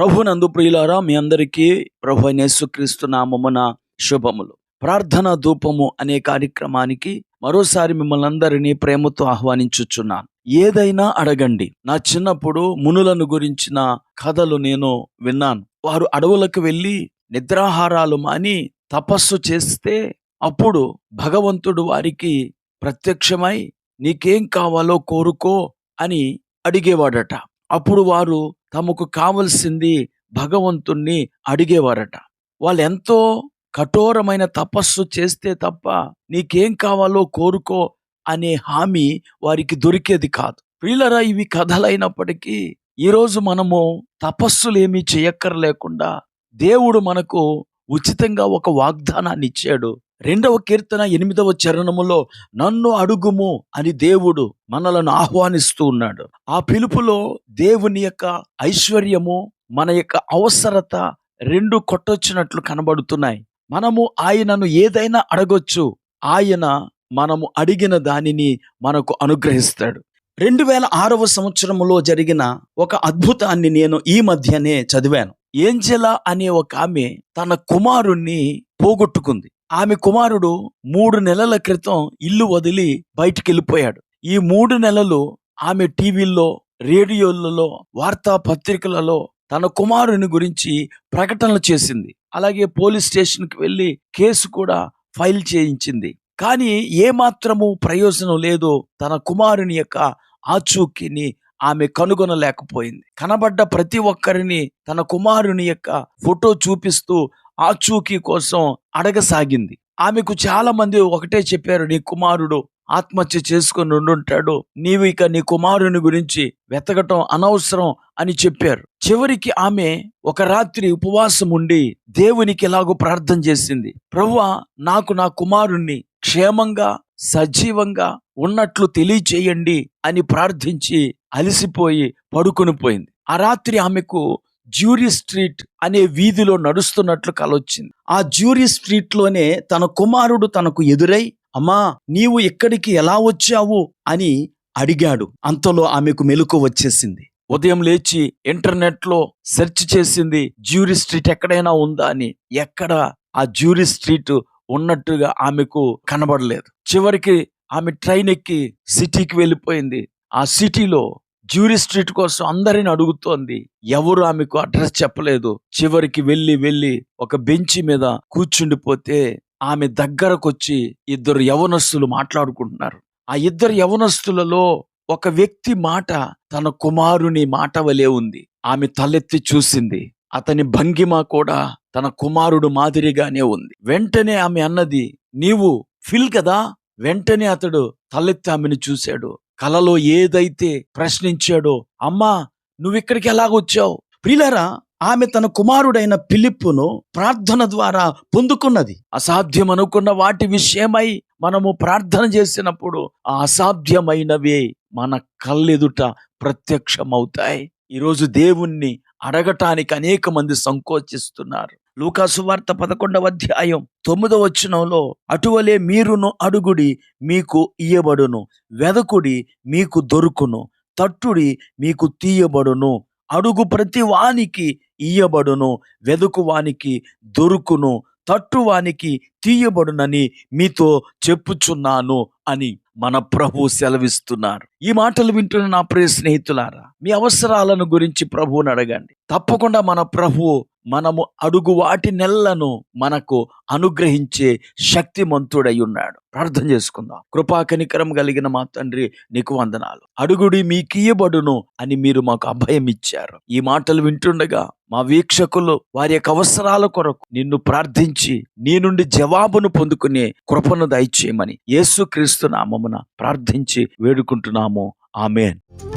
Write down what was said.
నందు ప్రియులారా మీ అందరికీ ప్రభు అయిన యేసుక్రీస్తు నామమున శుభములు. ప్రార్థన ధూపము అనే కార్యక్రమానికి మరోసారి మిమ్మల్ని అందరినీ ప్రేమతో ఆహ్వానించుచున్నాను. ఏదైనా అడగండి. నా చిన్నప్పుడు మునులను గురించిన కథలు నేను విన్నాను. వారు అడవులకు వెళ్ళి నిద్రాహారాలు మాని తపస్సు చేస్తే అప్పుడు భగవంతుడు వారికి ప్రత్యక్షమై నీకేం కావాలో కోరుకో అని అడిగేవాడట. అప్పుడు వారు తమకు కావలసింది భగవంతుణ్ణి అడిగేవారట. వాళ్ళు ఎంతో కఠోరమైన తపస్సు చేస్తే తప్ప నీకేం కావాలో కోరుకో అనే హామీ వారికి దొరికేది కాదు. ప్రియులరా ఇవి కథలైనప్పటికీ ఈరోజు మనము తపస్సులేమీ చేయక్కర్లేకుండా దేవుడు మనకు ఉచితంగా ఒక వాగ్దానాన్ని ఇచ్చాడు రెండవ కీర్తన ఎనిమిదవ చరణములో నన్ను అడుగుము అని దేవుడు మనలను ఆహ్వానిస్తూ ఉన్నాడు. ఆ పిలుపులో దేవుని యొక్క ఐశ్వర్యము మన యొక్క అవసరత రెండు కొట్టొచ్చినట్లు కనబడుతున్నాయి. మనము ఆయనను ఏదైనా అడగొచ్చు ఆయన మనము అడిగిన దానిని మనకు అనుగ్రహిస్తాడు. రెండు వేల ఆరవ సంవత్సరములో జరిగిన ఒక అద్భుతాన్ని నేను ఈ మధ్యనే చదివాను. ఏంజెలా అనే ఒక ఆమె తన కుమారుణ్ణి పోగొట్టుకుంది. ఆమె కుమారుడు మూడు నెలల క్రితం ఇల్లు వదిలి బయటికి వెళ్ళిపోయాడు ఈ మూడు నెలలు ఆమె టీవీల్లో రేడియోలలో వార్తా పత్రికలలో తన కుమారుని గురించి ప్రకటనలు చేసింది. అలాగే పోలీస్ స్టేషన్కి వెళ్ళి కేసు కూడా ఫైల్ చేయించింది. కానీ ఏమాత్రము ప్రయోజనం లేదు తన కుమారుని యొక్క ఆచూకీని ఆమె కనుగొనలేకపోయింది. కనబడ్డ ప్రతి ఒక్కరిని తన కుమారుని యొక్క ఫోటో చూపిస్తూ ఆచూకీ కోసం అడగసాగింది. ఆమెకు చాలా మంది ఒకటే చెప్పారు నీ కుమారుడు ఆత్మహత్య చేసుకుని ఉండుంటాడు. నీవు ఇక నీ కుమారుని గురించి వెతకటం అనవసరం అని చెప్పారు. చివరికి ఆమె ఒక రాత్రి ఉపవాసం ఉండి దేవునికి ఎలాగో ప్రార్థన చేసింది. ప్రవ్వా నాకు నా కుమారుణ్ణి క్షేమంగా సజీవంగా ఉన్నట్లు తెలియచేయండి అని ప్రార్థించి అలసిపోయి పడుకుని పోయింది. ఆ రాత్రి ఆమెకు జ్యూరీ స్ట్రీట్ అనే వీధిలో నడుస్తున్నట్లు కలొచ్చింది. ఆ జ్యూరీ స్ట్రీట్లోనే తన కుమారుడు తనకు ఎదురై అమ్మా నీవు ఇక్కడికి ఎలా వచ్చావు? అని అడిగాడు. అంతలో ఆమెకు మెలకు వచ్చేసింది. ఉదయం లేచి ఇంటర్నెట్లో సెర్చ్ చేసింది జ్యూరీ స్ట్రీట్ ఎక్కడైనా ఉందా? అని. ఎక్కడ? ఆ జ్యూరీ స్ట్రీట్ ఉన్నట్టుగా ఆమెకు కనబడలేదు. చివరికి ఆమె ట్రైన్ ఎక్కి సిటీకి వెళ్ళిపోయింది. ఆ సిటీలో జ్యూరీ స్ట్రీట్ కోసం అందరిని అడుగుతోంది ఎవరు ఆమెకు అడ్రస్ చెప్పలేదు. చివరికి వెళ్ళి వెళ్ళి ఒక బెంచి మీద కూర్చుండిపోతే ఆమె దగ్గరకొచ్చి ఇద్దరు యవనస్తులు మాట్లాడుకుంటున్నారు. ఆ ఇద్దరు యవనస్తులలో ఒక వ్యక్తి మాట తన కుమారుని మాట వలె ఉంది. ఆమె తలెత్తి చూసింది. అతని భంగిమ కూడా తన కుమారుడు మాదిరిగానే ఉంది. వెంటనే ఆమె అన్నది నీవు ఫిల్ కదా? వెంటనే అతడు తలెత్తి ఆమెను చూశాడు. కలలో ఏదైతే ప్రశ్నించాడో అమ్మా నువ్వు ఇక్కడికి ఎలాగొచ్చావు ప్రియులరా ఆమె తన కుమారుడైన పిలిప్పును ప్రార్థన ద్వారా పొందుకున్నది. అసాధ్యం అనుకున్న వాటి విషయమై మనము ప్రార్థన చేసినప్పుడు ఆ అసాధ్యమైనవే మన కళ్ళెదుట ప్రత్యక్షమవుతాయి. ఈరోజు దేవుణ్ణి అడగటానికి అనేక మంది సంకోచిస్తున్నారు. లూకాసు వార్త పదకొండవ అధ్యాయం తొమ్మిదవ వచనంలో అటువలే మీరును అడుగుడి మీకు ఇయ్యబడును. వెదకుడి మీకు దొరుకును. తట్టుడి మీకు తీయబడును. అడుగు ప్రతి వానికి ఇయ్యబడును. వెదుకు వానికి దొరుకును. తట్టువానికి తీయబడునని మీతో చెప్పుచున్నాను అని మన ప్రభు సెలవిస్తున్నారు. ఈ మాటలు వింటున్న నా ప్రియ స్నేహితులారా మీ అవసరాలను గురించి ప్రభువుని అడగండి. తప్పకుండా మన ప్రభు మనము అడుగు వాటి నెలలను మనకు అనుగ్రహించే శక్తిమంతుడై ఉన్నాడు ప్రార్థన చేసుకుందాం. కృపా కనికరం కలిగిన మా తండ్రి నీకు వందనాలు. అడుగుడి మీకియబడును అని మీరు మాకు అభయం ఇచ్చారు. ఈ మాటలు వింటుండగా మా వీక్షకులు వారి యొక్క అవసరాల కొరకు నిన్ను ప్రార్థించి నీ నుండి జవాబును పొందుకునే కృపను దయచేయమని యేసుక్రీస్తు నామమున ప్రార్థించి వేడుకుంటున్నాము. ఆమెన్.